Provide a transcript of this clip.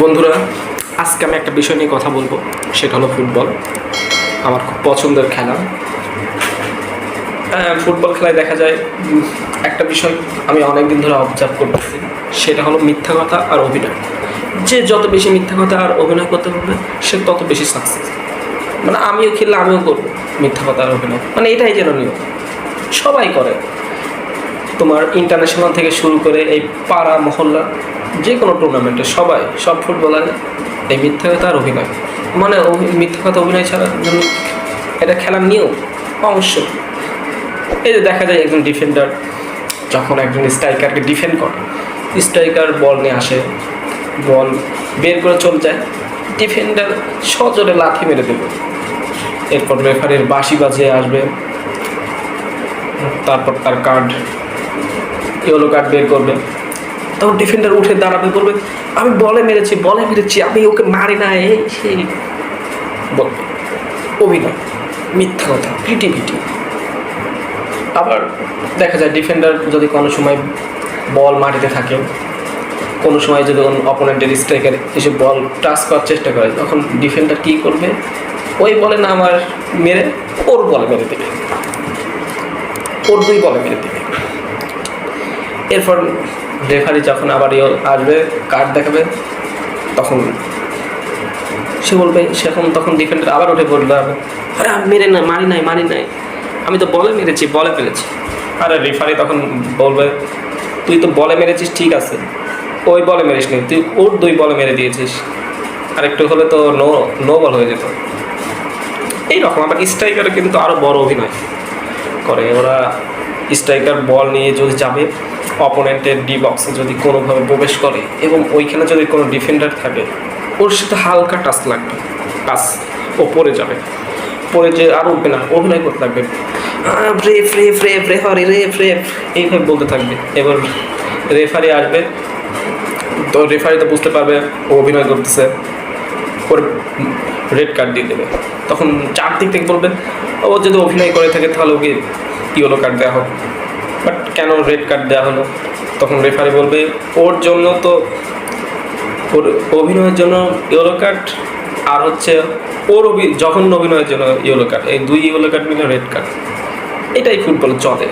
বন্ধুরা, আজকে আমি একটা বিষয় নিয়ে কথা বলব, সেটা হলো ফুটবল। আমার খুব পছন্দের খেলা। ফুটবল খেলায় দেখা যায়, একটা বিষয় আমি অনেক দিন ধরে অবজার্ভ করতেছি, সেটা হলো মিথ্যা কথা আর অভিনয়। যে যত বেশি মিথ্যা কথা আর অভিনয় করতে পারবে, সে তত বেশি সাকসেস মানে আমিও খেললে আমিও করব মিথ্যা কথা আর অভিনয়। মানে এটাই যেন নিয়ম। সবাই করে। তোমার ইন্টারন্যাশনাল থেকে শুরু করে এই পাড়া মহল্লা যে কোনো টুর্নামেন্টে সবাই, সব ফুটবলার এই মিথ্যা কথা আর অভিনয় মানে মিথ্যা কথা অভিনয় ছাড়া যেন এটা খেলার নিয়ম অবশ্যই। এই যে দেখা যায় একজন ডিফেন্ডার যখন একজন স্ট্রাইকারকে ডিফেন্ড করে স্ট্রাইকার বল নিয়ে আসে বল বের করে চলে যায় ডিফেন্ডার সজোরে লাথি মেরে দেবে। এরপর রেফারির বাঁশি বাজিয়ে আসবে, তারপর তার কার্ড ইয়েলো কার্ড বের করবে। তখন ডিফেন্ডার উঠে দাঁড়াবে, বলবে, আমি বলে মেরেছি বলে মেরেছি, আমি ওকে মারি না, এই সেই বলবে অভিনয়, মিথ্যা কথা, পিটি আবার দেখা যায় ডিফেন্ডার যদি কোনো সময় বল মাটিতে থাকে, কোনো সময় যদি অপোনেন্টের স্ট্রাইকার এসে বল টাচ করার চেষ্টা করে, তখন ডিফেন্ডার কী করবে? ওই বলে না আমার মেরে, ওর বলে মেরে দেবে। ওর দুই বলে মেরে দেবে। এরপর রেফারি যখন আবার ইয়ে আসবে কার্ড দেখাবে, তখন সে বলবে সে এখন তখন ডিফেন্ডার আবার উঠে বলবে, আরে মেরে না, মারি নাই মারি নাই। আমি তো বলে মেরেছি বলে মেরেছি আরে রেফারি তখন বলবে, তুই তো বলে মেরেছিস, ঠিক আছে। ওই বলে মেরিস নি, তুই ওর দুই বলে মেরে দিয়েছিস। আর একটু হলে তো নো নো বল হয়ে যেত। এইরকম, আবার স্ট্রাইকারে কিন্তু আরও বড় অভিনয় করে। ওরা স্ট্রাইকার বল নিয়ে যদি যাবে অপোনেন্টের ডি বক্সে যদি কোনোভাবে প্রবেশ করে এবং ওইখানে যদি কোনো ডিফেন্ডার থাকে, ওর সাথে হালকা টাচ লাগবে, টাচ ও পড়ে যাবে। পড়ে যে আর উঠবে না, অভিনয় করতে থাকবে রেফ রেফ রেফারি রেফ রেফ এইভাবে বলতে থাকবে। এবার রেফারি আসবে, তো রেফারি তো বুঝতে পারবে, ও অভিনয় করতেছে, ওর রেড কার্ড দিয়ে দেবে। তখন চারদিক থেকে বলবে, ও যদি অভিনয় করে থাকে, তাহলে ওকে ইয়েলো কার্ড দেওয়া হোক। বাট কেন রেড কার্ড দেওয়া হলো? তখন রেফারি বলবে, ওর জন্য তো, ওর অভিনয়ের জন্য ইয়েলো কার্ড আর হচ্ছে ওর অভি যখন অভিনয়ের জন্য ইয়েলো কার্ড। এই দুই ইয়েলো কার্ড মিলে রেড কার্ড। এটাই ফুটবল চলে।